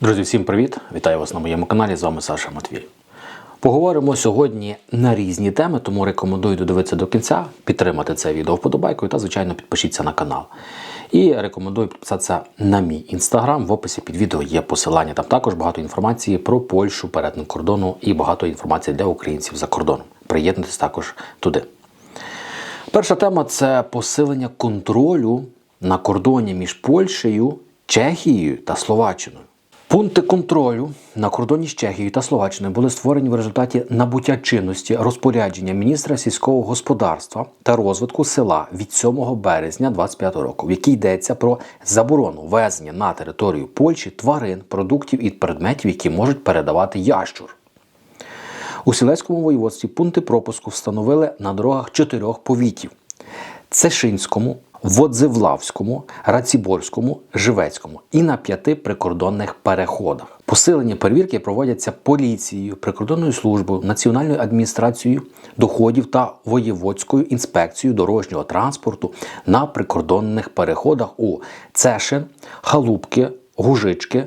Друзі, всім привіт! Вітаю вас на моєму каналі. З вами Саша Матвій. Поговоримо сьогодні на різні теми, тому рекомендую додивитися до кінця, підтримати це відео вподобайкою та, звичайно, підпишіться на канал. І рекомендую підписатися на мій інстаграм. В описі під відео є посилання. Там також багато інформації про Польщу, перетин кордону і багато інформації для українців за кордоном. Приєднуйтесь також туди. Перша тема це посилення контролю на кордоні між Польщею, Чехією та Словаччиною. Пункти контролю на кордоні з Чехією та Словаччиною були створені в результаті набуття чинності розпорядження міністра сільського господарства та розвитку села від 7 березня 2025 року, в якій йдеться про заборону везення на територію Польщі тварин, продуктів і предметів, які можуть передавати ящур. У Сілецькому воєводстві пункти пропуску встановили на дорогах чотирьох повітів: Цешинському, Водзивлавському, Раціборському, Живецькому і на п'яти прикордонних переходах. Посилені перевірки проводяться поліцією, прикордонною службою, національною адміністрацією доходів та воєводською інспекцією дорожнього транспорту на прикордонних переходах у Цешин, Халупки, Гужички,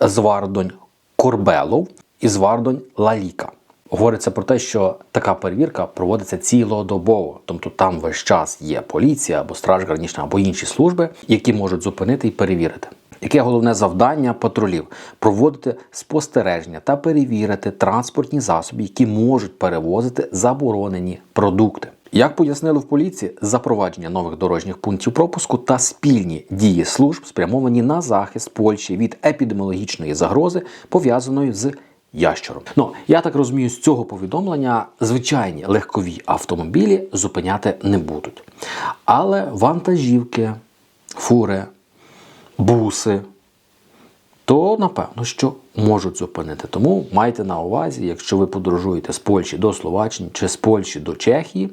Звардонь, Корбелов і Звардонь Лаліка. Говориться про те, що така перевірка проводиться цілодобово, тобто там весь час є поліція або страж гранічна, або інші служби, які можуть зупинити і перевірити. Яке головне завдання патрулів проводити спостереження та перевірити транспортні засоби, які можуть перевозити заборонені продукти. Як пояснили в поліції, запровадження нових дорожніх пунктів пропуску та спільні дії служб спрямовані на захист Польщі від епідеміологічної загрози, пов'язаної з ящуром. Ну я так розумію, з цього повідомлення звичайні легкові автомобілі зупиняти не будуть. Але вантажівки, фури, буси, то напевно, що можуть зупинити. Тому майте на увазі, якщо ви подорожуєте з Польщі до Словаччини чи з Польщі до Чехії.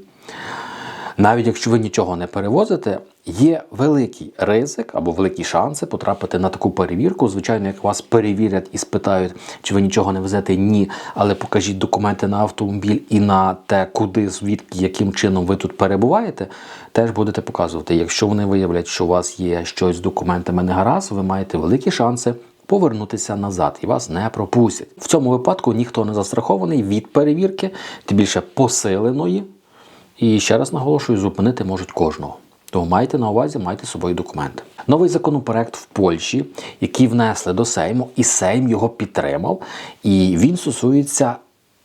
Навіть якщо ви нічого не перевозите, є великий ризик або великі шанси потрапити на таку перевірку. Звичайно, як вас перевірять і спитають, чи ви нічого не везете, ні, але покажіть документи на автомобіль і на те, куди, звідки, яким чином ви тут перебуваєте, теж будете показувати. Якщо вони виявлять, що у вас є щось з документами не гаразд, ви маєте великі шанси. Повернутися назад і вас не пропустять. В цьому випадку ніхто не застрахований від перевірки, тим більше посиленої. І ще раз наголошую, зупинити можуть кожного. Тому майте на увазі, майте з собою документи. Новий законопроект в Польщі, який внесли до Сейму, і Сейм його підтримав. І він стосується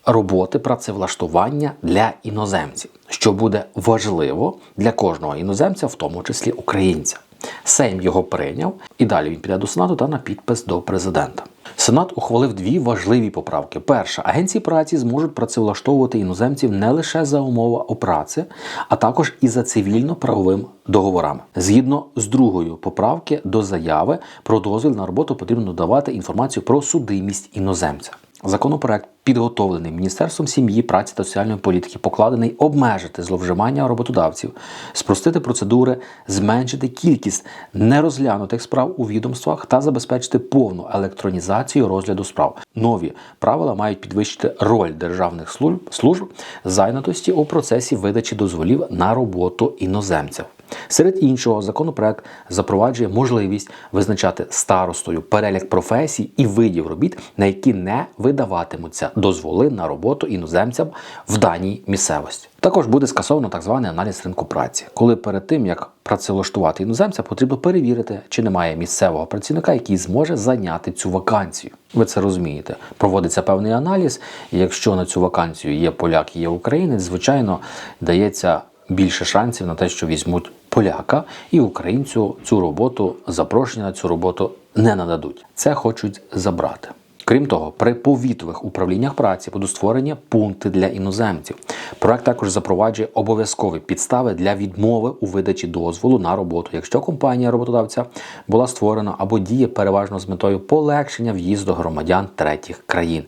роботи працевлаштування для іноземців, що буде важливо для кожного іноземця, в тому числі українця. Сейм його прийняв, і далі він піде до Сенату та на підпис до президента. Сенат ухвалив дві важливі поправки. Перша, агенції праці зможуть працевлаштовувати іноземців не лише за умова о праці, а також і за цивільно-правовим договорами. Згідно з другою поправки до заяви про дозвіл на роботу потрібно давати інформацію про судимість іноземця. Законопроект підготовлений Міністерством сім'ї, праці та соціальної політики, покладений обмежити зловживання роботодавців, спростити процедури, зменшити кількість нерозглянутих справ у відомствах та забезпечити повну електронізацію розгляду справ. Нові правила мають підвищити роль державних служб, служб зайнятості у процесі видачі дозволів на роботу іноземців. Серед іншого, законопроект запроваджує можливість визначати старостою перелік професій і видів робіт, на які не видаватимуться дозволи на роботу іноземцям в даній місцевості. Також буде скасовано так званий аналіз ринку праці, коли перед тим як працевлаштувати іноземця, потрібно перевірити, чи немає місцевого працівника, який зможе зайняти цю вакансію. Ви це розумієте. Проводиться певний аналіз, і якщо на цю вакансію є поляк є українець, звичайно, дається більше шансів на те, що візьмуть поляка і українцю цю роботу, запрошення на цю роботу не нададуть. Це хочуть забрати. Крім того, при повітових управліннях праці будуть створені пункти для іноземців. Проект також запроваджує обов'язкові підстави для відмови у видачі дозволу на роботу, якщо компанія роботодавця була створена або діє переважно з метою полегшення в'їзду громадян третіх країн.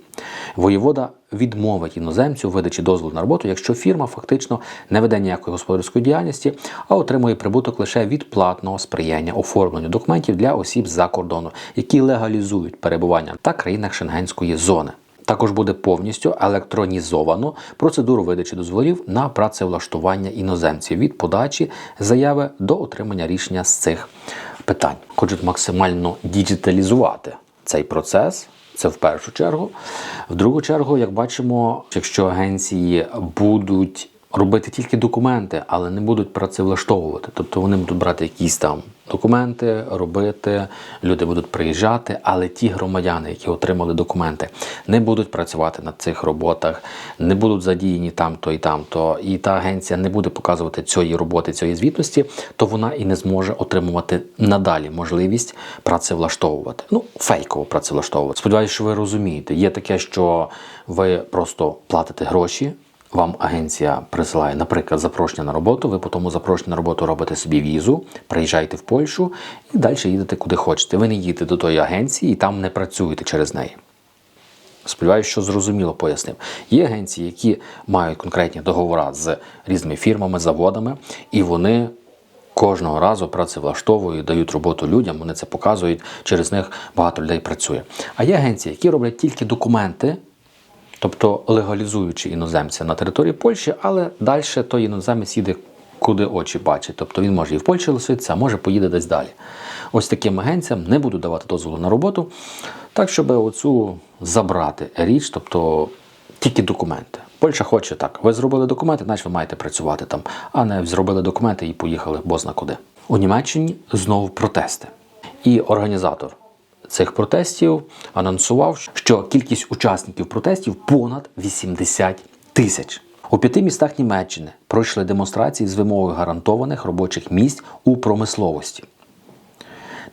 Воєвода відмовить іноземцю видачі дозволу на роботу, якщо фірма фактично не веде ніякої господарської діяльності, а отримує прибуток лише від платного сприяння оформленню документів для осіб з-за кордону, які легалізують перебування та країнах Шенгенської зони. Також буде повністю електронізовано процедуру видачі дозволів на працевлаштування іноземців від подачі заяви до отримання рішення з цих питань. Хочуть максимально діджиталізувати цей процес. Це в першу чергу. В другу чергу, як бачимо, якщо агенції будуть робити тільки документи, але не будуть працевлаштовувати, тобто вони будуть брати якісь там документи, робити, люди будуть приїжджати, але ті громадяни, які отримали документи, не будуть працювати на цих роботах, не будуть задіяні там-то і там-то, і та агенція не буде показувати цієї роботи, цієї звітності, то вона і не зможе отримувати надалі можливість працевлаштовувати. Ну, фейково працевлаштовувати. Сподіваюся, що ви розумієте. Є таке, що ви просто платите гроші. Вам агенція присилає, наприклад, запрошення на роботу. Ви по тому запрошенню на роботу робите собі візу, приїжджаєте в Польщу і далі їдете куди хочете. Ви не їдете до тої агенції і там не працюєте через неї. Сподіваюся, що зрозуміло пояснив. Є агенції, які мають конкретні договори з різними фірмами, заводами, і вони кожного разу працевлаштовують, дають роботу людям, вони це показують, через них багато людей працює. А є агенції, які роблять тільки документи, тобто легалізуючи іноземця на території Польщі, але далі той іноземець їде куди очі бачать. Тобто він може і в Польщі лишитися, а може поїде десь далі. Ось таким агенціям не будуть давати дозволу на роботу, так щоб оцю забрати річ, тобто тільки документи. Польща хоче так. Ви зробили документи, значить ви маєте працювати там, а не зробили документи і поїхали бозна куди. У Німеччині знову протести. І організатор цих протестів анонсував, що кількість учасників протестів понад 80 тисяч. У п'яти містах Німеччини пройшли демонстрації з вимогою гарантованих робочих місць у промисловості.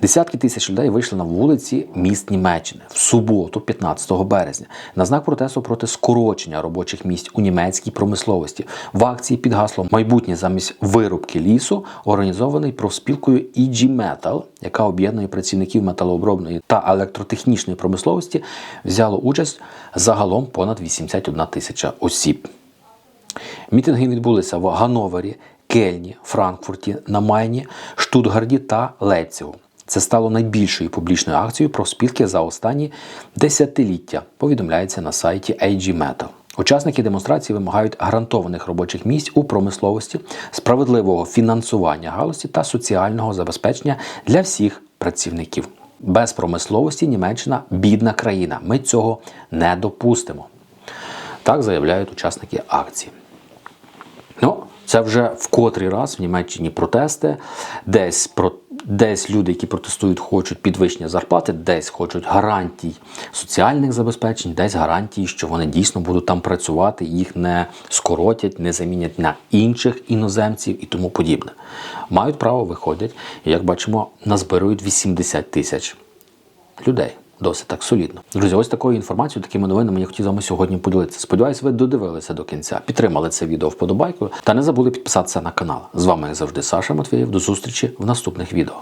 Десятки тисяч людей вийшли на вулиці міст Німеччини в суботу, 15 березня, на знак протесту проти скорочення робочих місць у німецькій промисловості. В акції під гаслом Майбутнє замість вирубки лісу організований профспілкою EG Metal, яка об'єднує працівників металообробної та електротехнічної промисловості, взяло участь загалом понад 81 тисяча осіб. Мітинги відбулися в Гановері, Кельні, Франкфурті, на Майні, Штутгарді та Лейпцигу. Це стало найбільшою публічною акцією профспілки за останні десятиліття, повідомляється на сайті AG Metal. Учасники демонстрації вимагають гарантованих робочих місць у промисловості, справедливого фінансування галузі та соціального забезпечення для всіх працівників. Без промисловості Німеччина бідна країна. Ми цього не допустимо. Так заявляють учасники акції. Ну, це вже в котрий раз в Німеччині протести. Десь про десь люди, які протестують, хочуть підвищення зарплати, десь хочуть гарантій соціальних забезпечень, десь гарантії, що вони дійсно будуть там працювати, їх не скоротять, не замінять на інших іноземців і тому подібне. Мають право виходять, і як бачимо, назбирують 80 тисяч людей. Досить так солідно. Друзі, ось такою інформацією, такими новинами я хотів з вами сьогодні поділитися. Сподіваюсь, ви додивилися до кінця, підтримали це відео вподобайкою та не забули підписатися на канал. З вами, як завжди, Саша Матвієв. До зустрічі в наступних відео.